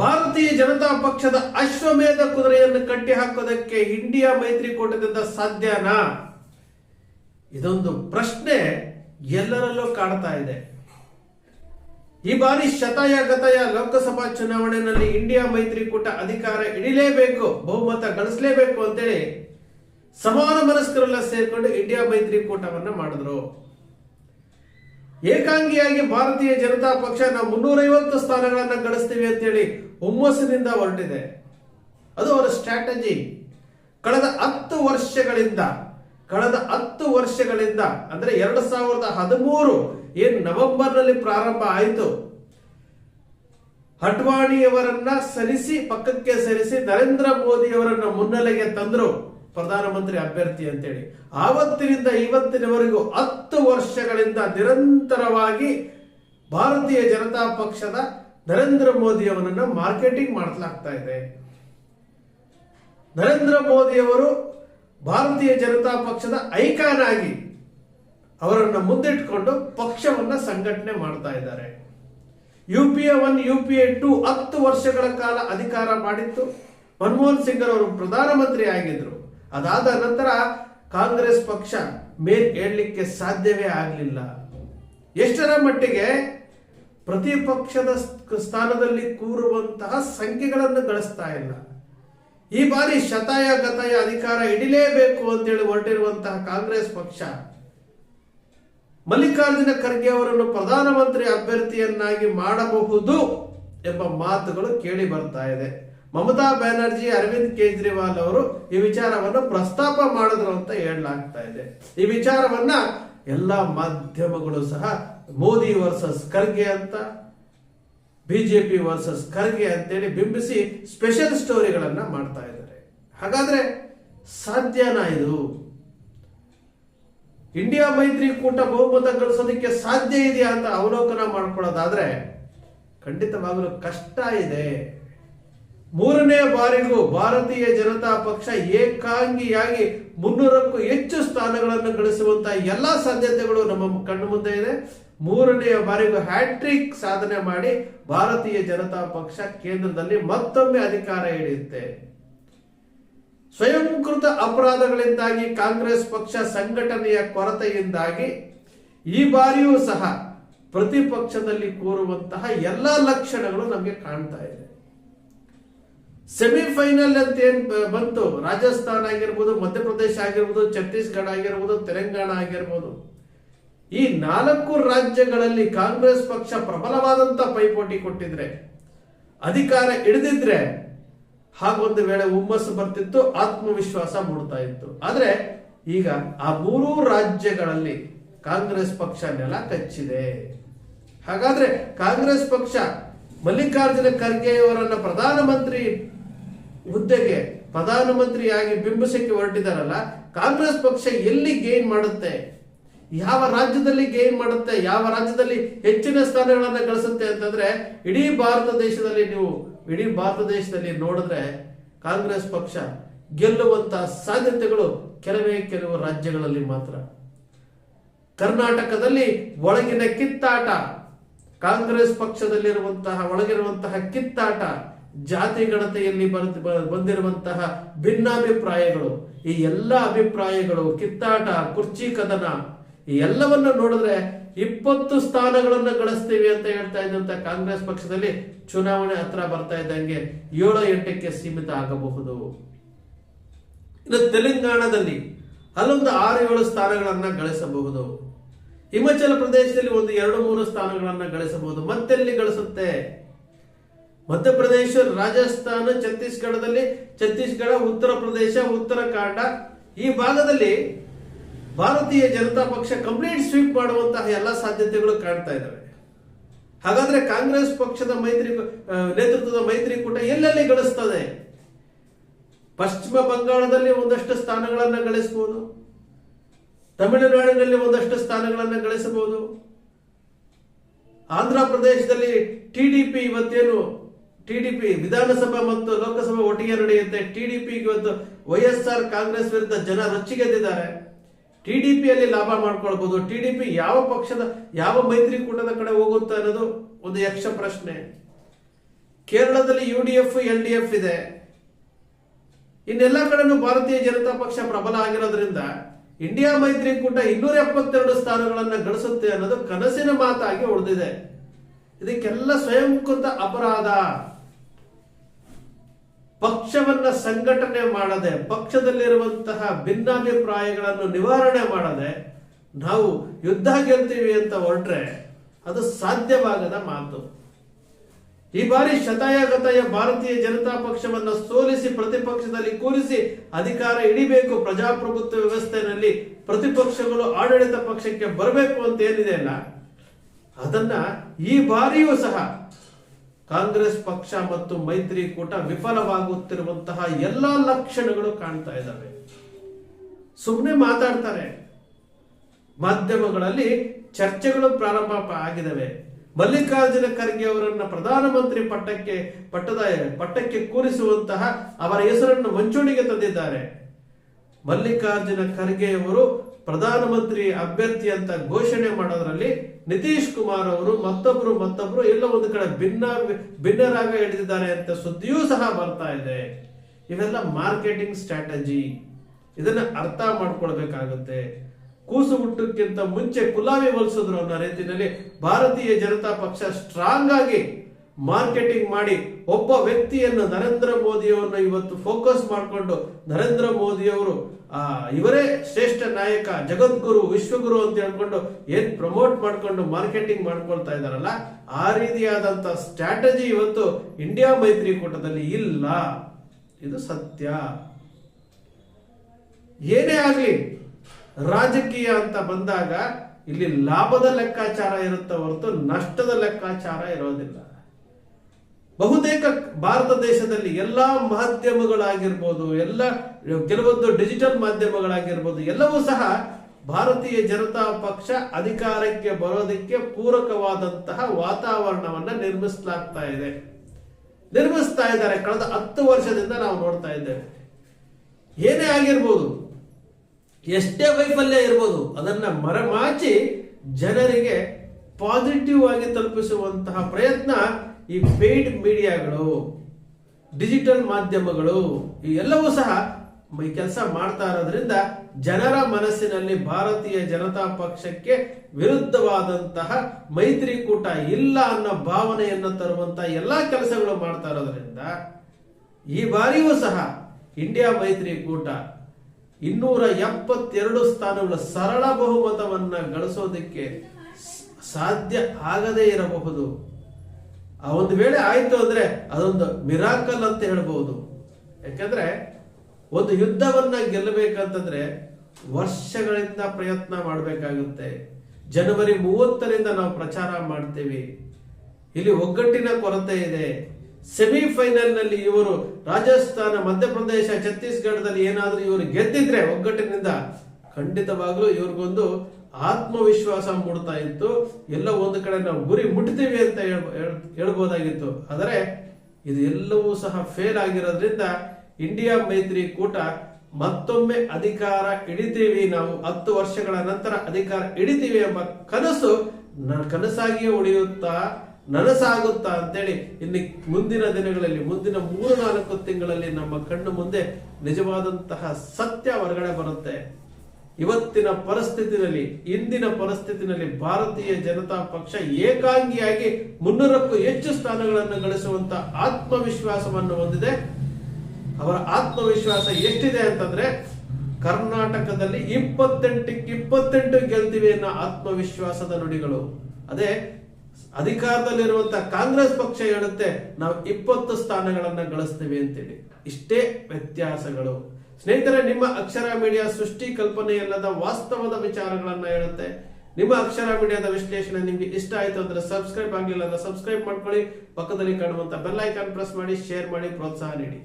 ಭಾರತೀಯ ಜನತಾ ಪಕ್ಷದ ಅಶ್ವಮೇಧ ಕುದುರೆಯನ್ನು ಕಟ್ಟಿ ಹಾಕೋದಕ್ಕೆ ಇಂಡಿಯಾ ಮೈತ್ರಿಕೂಟದಿಂದ ಸಾಧ್ಯನಾ? ಇದೊಂದು ಪ್ರಶ್ನೆ ಎಲ್ಲರಲ್ಲೂ ಕಾಡ್ತಾ ಇದೆ. ಈ ಬಾರಿ ಶತಾಯ ಗತಾಯ ಲೋಕಸಭಾ ಚುನಾವಣೆಯಲ್ಲಿ ಇಂಡಿಯಾ ಮೈತ್ರಿಕೂಟ ಅಧಿಕಾರ ಹಿಡಿಲೇಬೇಕು, ಬಹುಮತ ಗಳಿಸಲೇಬೇಕು ಅಂತೇಳಿ ಸಮಾನ ಮನಸ್ಕರೆಲ್ಲ ಸೇರ್ಕೊಂಡು ಇಂಡಿಯಾ ಮೈತ್ರಿಕೂಟವನ್ನ ಮಾಡಿದ್ರು. ಏಕಾಂಗಿಯಾಗಿ ಭಾರತೀಯ ಜನತಾ ಪಕ್ಷ ನಾವು ಮುನ್ನೂರೈವತ್ತು ಸ್ಥಾನಗಳನ್ನು ಗಳಿಸ್ತೀವಿ ಅಂತೇಳಿ ಹುಮ್ಮಸ್ಸಿನಿಂದ ಹೊರಟಿದೆ. ಅದು ಅವರ ಸ್ಟ್ರಾಟಜಿ. ಕಳೆದ ಹತ್ತು ವರ್ಷಗಳಿಂದ, ಕಳೆದ ಹತ್ತು ವರ್ಷಗಳಿಂದ, ಅಂದ್ರೆ ಎರಡು ಸಾವಿರದ ಹದಿಮೂರು ಏನ್ ನವೆಂಬರ್ನಲ್ಲಿ ಪ್ರಾರಂಭ ಆಯಿತು. ಅಡ್ವಾಣಿಯವರನ್ನ ಸರಿಸಿ, ಪಕ್ಕಕ್ಕೆ ಸರಿಸಿ ನರೇಂದ್ರ ಮೋದಿ ಅವರನ್ನ ಮುನ್ನೆಲೆಗೆ ತಂದ್ರು. ಪ್ರಧಾನಮಂತ್ರಿ ಅಭ್ಯರ್ಥಿ ಅಂತೇಳಿ. ಆವತ್ತಿನಿಂದ ಇವತ್ತಿನವರೆಗೂ ಹತ್ತು ವರ್ಷಗಳಿಂದ ನಿರಂತರವಾಗಿ ಭಾರತೀಯ ಜನತಾ ಪಕ್ಷದ ನರೇಂದ್ರ ಮೋದಿ ಅವರನ್ನು ಮಾರ್ಕೆಟಿಂಗ್ ಮಾಡಲಾಗ್ತಾ ಇದೆ. ನರೇಂದ್ರ ಮೋದಿ ಅವರು ಭಾರತೀಯ ಜನತಾ ಪಕ್ಷದ ಐಕಾನ್ ಆಗಿ ಅವರನ್ನ ಮುಂದಿಟ್ಕೊಂಡು ಪಕ್ಷವನ್ನ ಸಂಘಟನೆ ಮಾಡ್ತಾ ಇದ್ದಾರೆ. U P A one, U P A two ಹತ್ತು ವರ್ಷಗಳ ಕಾಲ ಅಧಿಕಾರ ಮಾಡಿತ್ತು. ಮನಮೋಹನ್ ಸಿಂಗ್ ಅವರು ಪ್ರಧಾನಮಂತ್ರಿ ಆಗಿದ್ರು. ಅದಾದ ನಂತರ ಕಾಂಗ್ರೆಸ್ ಪಕ್ಷ ಮೇಲ್ ಹೇಳಲಿಕ್ಕೆ ಸಾಧ್ಯವೇ ಆಗಲಿಲ್ಲ. ಎಷ್ಟರ ಮಟ್ಟಿಗೆ ಪ್ರತಿಪಕ್ಷದ ಸ್ಥಾನದಲ್ಲಿ ಕೂರುವಂತಹ ಸಂಖ್ಯೆಗಳನ್ನು ಗಳಿಸ್ತಾ ಇಲ್ಲ. ಈ ಬಾರಿ ಶತಾಯ ಗತಾಯ ಅಧಿಕಾರ ಹಿಡಿಲೇಬೇಕು ಅಂತೇಳಿ ಹೊರಟಿರುವಂತಹ ಕಾಂಗ್ರೆಸ್ ಪಕ್ಷ ಮಲ್ಲಿಕಾರ್ಜುನ ಖರ್ಗೆ ಅವರನ್ನು ಪ್ರಧಾನಮಂತ್ರಿ ಅಭ್ಯರ್ಥಿಯನ್ನಾಗಿ ಮಾಡಬಹುದು ಎಂಬ ಮಾತುಗಳು ಕೇಳಿ ಬರ್ತಾ ಇದೆ. ಮಮತಾ ಬ್ಯಾನರ್ಜಿ, ಅರವಿಂದ್ ಕೇಜ್ರಿವಾಲ್ ಅವರು ಈ ವಿಚಾರವನ್ನು ಪ್ರಸ್ತಾಪ ಮಾಡಿದ್ರು ಅಂತ ಹೇಳಲಾಗ್ತಾ ಇದೆ. ಈ ವಿಚಾರವನ್ನ ಎಲ್ಲಾ ಮಾಧ್ಯಮಗಳು ಸಹ ಮೋದಿ ವರ್ಸಸ್ ಖರ್ಗೆ ಅಂತ, ಬಿಜೆಪಿ ವರ್ಸಸ್ ಖರ್ಗೆ ಅಂತೇಳಿ ಬಿಂಬಿಸಿ ಸ್ಪೆಷಲ್ ಸ್ಟೋರಿಗಳನ್ನ ಮಾಡ್ತಾ ಇದ್ದಾರೆ. ಹಾಗಾದ್ರೆ ಸಾಧ್ಯನಾ ಇದು? ಇಂಡಿಯಾ ಮೈತ್ರಿಕೂಟ ಬಹುಮತ ಗಳಿಸೋದಕ್ಕೆ ಸಾಧ್ಯ ಇದೆಯಾ ಅಂತ ಅವಲೋಕನ ಮಾಡ್ಕೊಳ್ಳೋದಾದ್ರೆ ಖಂಡಿತವಾಗಲೂ ಕಷ್ಟ ಇದೆ. ಮೂರನೇ ಬಾರಿಗೂ ಭಾರತೀಯ ಜನತಾ ಪಕ್ಷ ಏಕಾಂಗಿಯಾಗಿ ಮುನ್ನೂರಕ್ಕೂ ಹೆಚ್ಚು ಸ್ಥಾನಗಳನ್ನು ಗಳಿಸುವಂತಹ ಎಲ್ಲಾ ಸಾಧ್ಯತೆಗಳು ನಮ್ಮ ಕಣ್ಣು ಮುಂದೆ ಇದೆ. ಮೂರನೆಯ ಬಾರಿಗೂ ಹ್ಯಾಟ್ರಿಕ್ ಸಾಧನೆ ಮಾಡಿ ಭಾರತೀಯ ಜನತಾ ಪಕ್ಷ ಕೇಂದ್ರದಲ್ಲಿ ಮತ್ತೊಮ್ಮೆ ಅಧಿಕಾರ ಹಿಡಿಯುತ್ತೆ. ಸ್ವಯಂಕೃತ ಅಪರಾಧಗಳಿಂದಾಗಿ ಕಾಂಗ್ರೆಸ್ ಪಕ್ಷ ಸಂಘಟನೆಯ ಕೊರತೆಯಿಂದಾಗಿ ಈ ಬಾರಿಯೂ ಸಹ ಪ್ರತಿಪಕ್ಷದಲ್ಲಿ ಕೋರುವಂತಹ ಎಲ್ಲಾ ಲಕ್ಷಣಗಳು ನಮಗೆ ಕಾಣ್ತಾ ಇದೆ. ಸೆಮಿಫೈನಲ್ ಅಂತ ಏನ್ ಬಂತು? ರಾಜಸ್ಥಾನ ಆಗಿರ್ಬೋದು, ಮಧ್ಯಪ್ರದೇಶ ಆಗಿರ್ಬೋದು, ಛತ್ತೀಸ್ಗಢ ಆಗಿರ್ಬೋದು, ತೆಲಂಗಾಣ ಆಗಿರ್ಬೋದು. ಈ ನಾಲ್ಕು ರಾಜ್ಯಗಳಲ್ಲಿ ಕಾಂಗ್ರೆಸ್ ಪಕ್ಷ ಪ್ರಬಲವಾದಂತ ಪೈಪೋಟಿ ಕೊಟ್ಟಿದ್ರೆ, ಅಧಿಕಾರ ಹಿಡಿದಿದ್ರೆ ಹಾಗೊಂದು ವೇಳೆ ಹುಮ್ಮಸ್ಸು ಬರ್ತಿತ್ತು, ಆತ್ಮವಿಶ್ವಾಸ ಮೂಡ್ತಾ ಇತ್ತು. ಆದ್ರೆ ಈಗ ಆ ಮೂರೂ ರಾಜ್ಯಗಳಲ್ಲಿ ಕಾಂಗ್ರೆಸ್ ಪಕ್ಷ ನೆಲ ಕಚ್ಚಿದೆ. ಹಾಗಾದ್ರೆ ಕಾಂಗ್ರೆಸ್ ಪಕ್ಷ ಮಲ್ಲಿಕಾರ್ಜುನ ಖರ್ಗೆಯವರನ್ನ ಪ್ರಧಾನಮಂತ್ರಿ ಹುದ್ದೆಗೆ ಪ್ರಧಾನಮಂತ್ರಿಯಾಗಿ ಬಿಂಬಿಸಕ್ಕೆ ಹೊರಟಿದಾರಲ್ಲ ಕಾಂಗ್ರೆಸ್ ಪಕ್ಷ ಎಲ್ಲಿ ಗೇನ್ ಮಾಡುತ್ತೆ? ಯಾವ ರಾಜ್ಯದಲ್ಲಿ ಗೇನ್ ಮಾಡುತ್ತೆ? ಯಾವ ರಾಜ್ಯದಲ್ಲಿ ಹೆಚ್ಚಿನ ಸ್ಥಾನಗಳನ್ನ ಗಳಿಸುತ್ತೆ ಅಂತಂದ್ರೆ, ಇಡೀ ಭಾರತ ದೇಶದಲ್ಲಿ ನೀವು, ಇಡೀ ಭಾರತ ದೇಶದಲ್ಲಿ ನೋಡಿದ್ರೆ ಕಾಂಗ್ರೆಸ್ ಪಕ್ಷ ಗೆಲ್ಲುವಂತಹ ಸಾಧ್ಯತೆಗಳು ಕೆಲವೇ ಕೆಲವು ರಾಜ್ಯಗಳಲ್ಲಿ ಮಾತ್ರ. ಕರ್ನಾಟಕದಲ್ಲಿ ಒಳಗಿನ ಕಿತ್ತಾಟ, ಕಾಂಗ್ರೆಸ್ ಪಕ್ಷದಲ್ಲಿರುವಂತಹ, ಒಳಗಿರುವಂತಹ ಕಿತ್ತಾಟ ಜಾತಿ ಗಣತೆಯಲ್ಲಿ ಬಂದಿರುವಂತಹ ಭಿನ್ನಾಭಿಪ್ರಾಯಗಳು, ಈ ಎಲ್ಲ ಅಭಿಪ್ರಾಯಗಳು, ಕಿತ್ತಾಟ, ಕುರ್ಚಿ ಕದನ, ಈ ಎಲ್ಲವನ್ನ ನೋಡಿದ್ರೆ ಇಪ್ಪತ್ತು ಸ್ಥಾನಗಳನ್ನು ಗಳಿಸ್ತೀವಿ ಅಂತ ಹೇಳ್ತಾ ಇದ್ದಂತ ಕಾಂಗ್ರೆಸ್ ಪಕ್ಷದಲ್ಲಿ ಚುನಾವಣೆ ಹತ್ರ ಬರ್ತಾ ಇದ್ದಂಗೆ ಏಳು ಎಂಟಕ್ಕೆ ಸೀಮಿತ ಆಗಬಹುದು. ಇನ್ನು ತೆಲಂಗಾಣದಲ್ಲಿ ಅಲ್ಲೊಂದು ಆರು ಏಳು ಸ್ಥಾನಗಳನ್ನ ಗಳಿಸಬಹುದು. ಹಿಮಾಚಲ ಪ್ರದೇಶದಲ್ಲಿ ಒಂದು ಎರಡು ಮೂರು ಸ್ಥಾನಗಳನ್ನ ಗಳಿಸಬಹುದು. ಮತ್ತೆಲ್ಲಿ ಗಳಿಸುತ್ತೆ? ಮಧ್ಯಪ್ರದೇಶ ರಾಜಸ್ಥಾನ, ಛತ್ತೀಸ್ಗಢದಲ್ಲಿ, ಛತ್ತೀಸ್ಗಢ, ಉತ್ತರ ಪ್ರದೇಶ ಉತ್ತರಾಖಂಡ ಈ ಭಾಗದಲ್ಲಿ ಭಾರತೀಯ ಜನತಾ ಪಕ್ಷ ಕಂಪ್ಲೀಟ್ ಸ್ವೀಪ್ ಮಾಡುವಂತಹ ಎಲ್ಲ ಸಾಧ್ಯತೆಗಳು ಕಾಣ್ತಾ ಇದ್ದಾವೆ ಹಾಗಾದ್ರೆ ಕಾಂಗ್ರೆಸ್ ಪಕ್ಷದ ಮೈತ್ರಿ ನೇತೃತ್ವದ ಮೈತ್ರಿಕೂಟ ಎಲ್ಲೆಲ್ಲಿ ಗಳಿಸ್ತದೆ? ಪಶ್ಚಿಮ ಬಂಗಾಳದಲ್ಲಿ ಒಂದಷ್ಟು ಸ್ಥಾನಗಳನ್ನು ಗಳಿಸಬಹುದು. ತಮಿಳುನಾಡಿನಲ್ಲಿ ಒಂದಷ್ಟು ಸ್ಥಾನಗಳನ್ನು ಗಳಿಸಬಹುದು. ಆಂಧ್ರ ಪ್ರದೇಶದಲ್ಲಿ ಟಿಡಿಪಿ ಇವತ್ತೇನು ಟಿಡಿಪಿ ವಿಧಾನಸಭೆ ಮತ್ತು ಲೋಕಸಭೆ ಒಟ್ಟಿಗೆ ನಡೆಯುತ್ತೆ. ಟಿಡಿಪಿ ಇವತ್ತು ವೈಎಸ್ಆರ್ ಕಾಂಗ್ರೆಸ್ ವಿರುದ್ಧ ಜನ ರೊಚ್ಚಿಗೆದ್ದಿದ್ದಾರೆ ಟಿಡಿಪಿಯಲ್ಲಿ ಲಾಭ ಮಾಡ್ಕೊಳ್ಬಹುದು ಟಿಡಿಪಿ ಯಾವ ಪಕ್ಷದ, ಯಾವ ಮೈತ್ರಿಕೂಟದ ಕಡೆ ಹೋಗುತ್ತೆ ಅನ್ನೋದು ಒಂದು ಯಕ್ಷ ಪ್ರಶ್ನೆ. ಕೇರಳದಲ್ಲಿ U D F, L D F ಇದೆ. ಇನ್ನೆಲ್ಲ ಕಡೆನೂ ಭಾರತೀಯ ಜನತಾ ಪಕ್ಷ ಪ್ರಬಲ ಆಗಿರೋದ್ರಿಂದ ಇಂಡಿಯಾ ಮೈತ್ರಿಕೂಟ ಇನ್ನೂರ ಎಪ್ಪತ್ತೆರಡು ಸ್ಥಾನಗಳನ್ನ ಗಳಿಸುತ್ತೆ ಅನ್ನೋದು ಕನಸಿನ ಮಾತಾಗಿ ಉಳಿದಿದೆ. ಇದಕ್ಕೆಲ್ಲ ಸ್ವಯಂಕೃತ ಅಪರಾಧ. ಪಕ್ಷವನ್ನ ಸಂಘಟನೆ ಮಾಡದೆ, ಪಕ್ಷದಲ್ಲಿರುವಂತಹ ಭಿನ್ನಾಭಿಪ್ರಾಯಗಳನ್ನು ನಿವಾರಣೆ ಮಾಡದೆ ನಾವು ಯುದ್ಧ ಗೆಲ್ತೀವಿ ಅಂತ ಹೊರಟ್ರೆ ಅದು ಸಾಧ್ಯವಾಗದ ಮಾತು. ಈ ಬಾರಿ ಶತಾಯಗತಾಯ ಭಾರತೀಯ ಜನತಾ ಪಕ್ಷವನ್ನು ಸೋಲಿಸಿ ಪ್ರತಿಪಕ್ಷದಲ್ಲಿ ಕೂರಿಸಿ ಅಧಿಕಾರ ಇಡಿಬೇಕು ಪ್ರಜಾಪ್ರಭುತ್ವ ವ್ಯವಸ್ಥೆಯಲ್ಲಿ ಪ್ರತಿಪಕ್ಷಗಳು ಆಡಳಿತ ಪಕ್ಷಕ್ಕೆ ಬರಬೇಕು ಅಂತ ಏನಿದೆ ಅಲ್ಲ, ಅದನ್ನ ಈ ಬಾರಿಯೂ ಸಹ ಕಾಂಗ್ರೆಸ್ ಪಕ್ಷ ಮತ್ತು ಮೈತ್ರಿಕೂಟ ವಿಫಲವಾಗುತ್ತಿರುವಂತಹ ಎಲ್ಲಾ ಲಕ್ಷಣಗಳು ಕಾಣ್ತಾ ಇದ್ದಾವೆ. ಸುಮ್ಮನೆ ಮಾತಾಡ್ತಾರೆ. ಮಾಧ್ಯಮಗಳಲ್ಲಿ ಚರ್ಚೆಗಳು ಪ್ರಾರಂಭ ಆಗಿದ್ದಾವೆ. ಮಲ್ಲಿಕಾರ್ಜುನ ಖರ್ಗೆ ಅವರನ್ನ ಪ್ರಧಾನಮಂತ್ರಿ ಪಟ್ಟಕ್ಕೆ, ಪಟ್ಟದ, ಪಟ್ಟಕ್ಕೆ ಕೂರಿಸುವಂತಹ ಅವರ ಹೆಸರನ್ನು ಮಂಚೂಣಿಗೆ ತಂದಿದ್ದಾರೆ. ಮಲ್ಲಿಕಾರ್ಜುನ ಖರ್ಗೆ ಅವರು ಪ್ರಧಾನಮಂತ್ರಿ ಅಭ್ಯರ್ಥಿ ಅಂತ ಘೋಷಣೆ ಮಾಡೋದ್ರಲ್ಲಿ ನಿತೀಶ್ ಕುಮಾರ್ ಅವರು ಮತ್ತೊಬ್ರು ಮತ್ತೊಬ್ರು ಎಲ್ಲ ಒಂದು ಕಡೆ ಭಿನ್ನ ಭಿನ್ನರಾಗ ಹಿಡಿದಿದ್ದಾರೆ ಅಂತ ಸುದ್ದಿಯೂ ಸಹ ಬರ್ತಾ ಇದೆ. ಇವೆಲ್ಲ ಮಾರ್ಕೆಟಿಂಗ್ ಸ್ಟ್ರಾಟಜಿ. ಇದನ್ನ ಅರ್ಥ ಮಾಡ್ಕೊಳ್ಬೇಕಾಗುತ್ತೆ. ಕೂಸು ಹುಟ್ಟಕ್ಕಿಂತ ಮುಂಚೆ ಕುಲಾವಿ ಹೊಲಿಸಿದ್ರು ಅನ್ನೋ ರೀತಿಯಲ್ಲಿ ಭಾರತೀಯ ಜನತಾ ಪಕ್ಷ ಸ್ಟ್ರಾಂಗ್ ಆಗಿ ಮಾರ್ಕೆಟಿಂಗ್ ಮಾಡಿ ಒಬ್ಬ ವ್ಯಕ್ತಿಯನ್ನು ನರೇಂದ್ರ ಮೋದಿಯವರನ್ನು ಇವತ್ತು ಫೋಕಸ್ ಮಾಡಿಕೊಂಡು ನರೇಂದ್ರ ಮೋದಿಯವರು ಇವರೇ ಶ್ರೇಷ್ಠ ನಾಯಕ, ಜಗದ್ಗುರು, ವಿಶ್ವಗುರು ಅಂತ ಹೇಳ್ಕೊಂಡು ಏನ್ ಪ್ರಮೋಟ್ ಮಾಡ್ಕೊಂಡು ಮಾರ್ಕೆಟಿಂಗ್ ಮಾಡ್ಕೊಳ್ತಾ ಇದಾರಲ್ಲ ಆ ರೀತಿಯಾದಂತ ಸ್ಟ್ರಾಟಜಿ ಇವತ್ತು ಇಂಡಿಯಾ ಮೈತ್ರಿಕೂಟದಲ್ಲಿ ಇಲ್ಲ. ಇದು ಸತ್ಯ. ಏನೇ ಆಗಲಿ, ರಾಜಕೀಯ ಅಂತ ಬಂದಾಗ ಇಲ್ಲಿ ಲಾಭದ ಲೆಕ್ಕಾಚಾರ ಇರುತ್ತೆ ಹೊರತು ನಷ್ಟದ ಲೆಕ್ಕಾಚಾರ ಇರೋದಿಲ್ಲ. ಬಹುತೇಕ ಭಾರತ ದೇಶದಲ್ಲಿ ಎಲ್ಲ ಮಾಧ್ಯಮಗಳಾಗಿರ್ಬೋದು, ಎಲ್ಲ ಕೆಲವೊಂದು ಡಿಜಿಟಲ್ ಮಾಧ್ಯಮಗಳಾಗಿರ್ಬೋದು, ಎಲ್ಲವೂ ಸಹ ಭಾರತೀಯ ಜನತಾ ಪಕ್ಷ ಅಧಿಕಾರಕ್ಕೆ ಬರೋದಕ್ಕೆ ಪೂರಕವಾದಂತಹ ವಾತಾವರಣವನ್ನ ನಿರ್ಮಿಸಲಾಗ್ತಾ ಇದೆ. ನಿರ್ಮಿಸ್ತಾ ಇದ್ದಾರೆ. ಕಳೆದ ಹತ್ತು ವರ್ಷದಿಂದ ನಾವು ನೋಡ್ತಾ ಇದ್ದೇವೆ. ಏನೇ ಆಗಿರ್ಬೋದು, ಎಷ್ಟೇ ವೈಫಲ್ಯ ಇರ್ಬೋದು, ಅದನ್ನ ಮರೆಮಾಚಿ ಜನರಿಗೆ ಪಾಸಿಟಿವ್ ಆಗಿ ತಲುಪಿಸುವಂತಹ ಪ್ರಯತ್ನ ಈ ಪೇಯ್ಡ್ ಮೀಡಿಯಾಗಳು ಡಿಜಿಟಲ್ ಮಾಧ್ಯಮಗಳು, ಈ ಎಲ್ಲವೂ ಸಹ ಈ ಕೆಲಸ ಮಾಡ್ತಾ ಇರೋದ್ರಿಂದ ಜನರ ಮನಸ್ಸಿನಲ್ಲಿ ಭಾರತೀಯ ಜನತಾ ಪಕ್ಷಕ್ಕೆ ವಿರುದ್ಧವಾದಂತಹ ಮೈತ್ರಿಕೂಟ ಇಲ್ಲ ಅನ್ನೋ ಭಾವನೆಯನ್ನು ತರುವಂತಹ ಎಲ್ಲಾ ಕೆಲಸಗಳು ಮಾಡ್ತಾ ಇರೋದ್ರಿಂದ ಈ ಬಾರಿಯೂ ಸಹ ಇಂಡಿಯಾ ಮೈತ್ರಿಕೂಟ ಇನ್ನೂರ ಎಪ್ಪತ್ತೆರಡು ಸ್ಥಾನಗಳ ಸರಳ ಬಹುಮತವನ್ನ ಗಳಿಸೋದಕ್ಕೆ ಸಾಧ್ಯ ಆಗದೇ ಇರಬಹುದು. ಆ ಒಂದು ವೇಳೆ ಆಯ್ತು ಅಂದ್ರೆ ಅದೊಂದು ಮಿರಾಕಲ್ ಅಂತ ಹೇಳಬಹುದು. ಯಾಕಂದ್ರೆ ಒಂದು ಯುದ್ಧವನ್ನ ಗೆಲ್ಲಬೇಕಂತಂದ್ರೆ ವರ್ಷಗಳಿಂದ ಪ್ರಯತ್ನ ಮಾಡಬೇಕಾಗುತ್ತೆ. ಜನವರಿ ಮೂವತ್ತರಿಂದ ನಾವು ಪ್ರಚಾರ ಮಾಡ್ತೇವೆ. ಇಲ್ಲಿ ಒಗ್ಗಟ್ಟಿನ ಕೊರತೆ ಇದೆ. ಸೆಮಿಫೈನಲ್ನಲ್ಲಿ ಇವರು ರಾಜಸ್ಥಾನ, ಮಧ್ಯಪ್ರದೇಶ, ಛತ್ತೀಸ್ಗಢದಲ್ಲಿ ಏನಾದರೂ ಇವರು ಗೆದ್ದಿದ್ರೆ ಒಗ್ಗಟ್ಟಿನಿಂದ ಖಂಡಿತವಾಗ್ಲೂ ಇವ್ರಿಗೊಂದು ಆತ್ಮವಿಶ್ವಾಸ ಮೂಡ್ತಾ ಇತ್ತು. ಎಲ್ಲ ಒಂದು ಕಡೆ ನಾವು ಗುರಿ ಮುಟ್ತೀವಿ ಅಂತ ಹೇಳ್- ಹೇಳ್- ಹೇಳ್ಬೋದಾಗಿತ್ತು. ಆದರೆ ಇದು ಎಲ್ಲವೂ ಸಹ ಫೇಲ್ ಆಗಿರೋದ್ರಿಂದ ಇಂಡಿಯಾ ಮೈತ್ರಿ ಕೂಟ ಮತ್ತೊಮ್ಮೆ ಅಧಿಕಾರ ಹಿಡಿತೀವಿ. ನಾವು ಹತ್ತು ವರ್ಷಗಳ ನಂತರ ಅಧಿಕಾರ ಹಿಡಿತೀವಿ ಎಂಬ ಕನಸು ನನ್ನ ಕನಸಾಗಿಯೇ ಉಳಿಯುತ್ತಾ, ನನಸಾಗುತ್ತಾ ಅಂತೇಳಿ ಇಲ್ಲಿ ಮುಂದಿನ ದಿನಗಳಲ್ಲಿ, ಮುಂದಿನ ಮೂರು ನಾಲ್ಕು ತಿಂಗಳಲ್ಲಿ ನಮ್ಮ ಕಣ್ಣು ಮುಂದೆ ನಿಜವಾದಂತಹ ಸತ್ಯ ಹೊರಗಡೆ ಬರುತ್ತೆ. ಇವತ್ತಿನ ಪರಿಸ್ಥಿತಿನಲ್ಲಿ, ಇಂದಿನ ಪರಿಸ್ಥಿತಿನಲ್ಲಿ ಭಾರತೀಯ ಜನತಾ ಪಕ್ಷ ಏಕಾಂಗಿಯಾಗಿ ಮುನ್ನೂರಕ್ಕೂ ಹೆಚ್ಚು ಸ್ಥಾನಗಳನ್ನು ಗಳಿಸುವಂತ ಆತ್ಮವಿಶ್ವಾಸವನ್ನು ಹೊಂದಿದೆ. ಅವರ ಆತ್ಮವಿಶ್ವಾಸ ಎಷ್ಟಿದೆ ಅಂತಂದ್ರೆ, ಕರ್ನಾಟಕದಲ್ಲಿ ಇಪ್ಪತ್ತೆಂಟಕ್ಕೆ ಇಪ್ಪತ್ತೆಂಟು ಗೆಲ್ತೀವಿ ಅನ್ನೋ ಆತ್ಮವಿಶ್ವಾಸದ ನುಡಿಗಳು. ಅದೇ ಅಧಿಕಾರದಲ್ಲಿರುವಂತಹ ಕಾಂಗ್ರೆಸ್ ಪಕ್ಷ ಹೇಳುತ್ತೆ, ನಾವು ಇಪ್ಪತ್ತು ಸ್ಥಾನಗಳನ್ನ ಗಳಿಸ್ತೀವಿ ಅಂತೇಳಿ. ಇಷ್ಟೇ ವ್ಯತ್ಯಾಸಗಳು. ಸ್ನೇಹಿತರೆ, ನಿಮ್ಮ ಅಕ್ಷರ ಮೀಡಿಯಾ ಸೃಷ್ಟಿ ಕಲ್ಪನೆಯಲ್ಲದ ವಾಸ್ತವದ ವಿಚಾರಗಳನ್ನ ಹೇಳುತ್ತೆ. ನಿಮ್ಮ ಅಕ್ಷರ ಮೀಡಿಯಾದ ವಿಶ್ಲೇಷಣೆ ನಿಮ್ಗೆ ಇಷ್ಟ ಆಯ್ತು ಅಂದ್ರೆ ಸಬ್ಸ್ಕ್ರೈಬ್ ಆಗಿಲ್ಲ ಅಂದ್ರೆ ಸಬ್ಸ್ಕ್ರೈಬ್ ಮಾಡ್ಕೊಳ್ಳಿ. ಪಕ್ಕದಲ್ಲಿ ಕಾಣುವಂತ ಬೆಲ್ ಐಕಾನ್ ಪ್ರೆಸ್ ಮಾಡಿ ಶೇರ್ ಮಾಡಿ, ಪ್ರೋತ್ಸಾಹ ನೀಡಿ.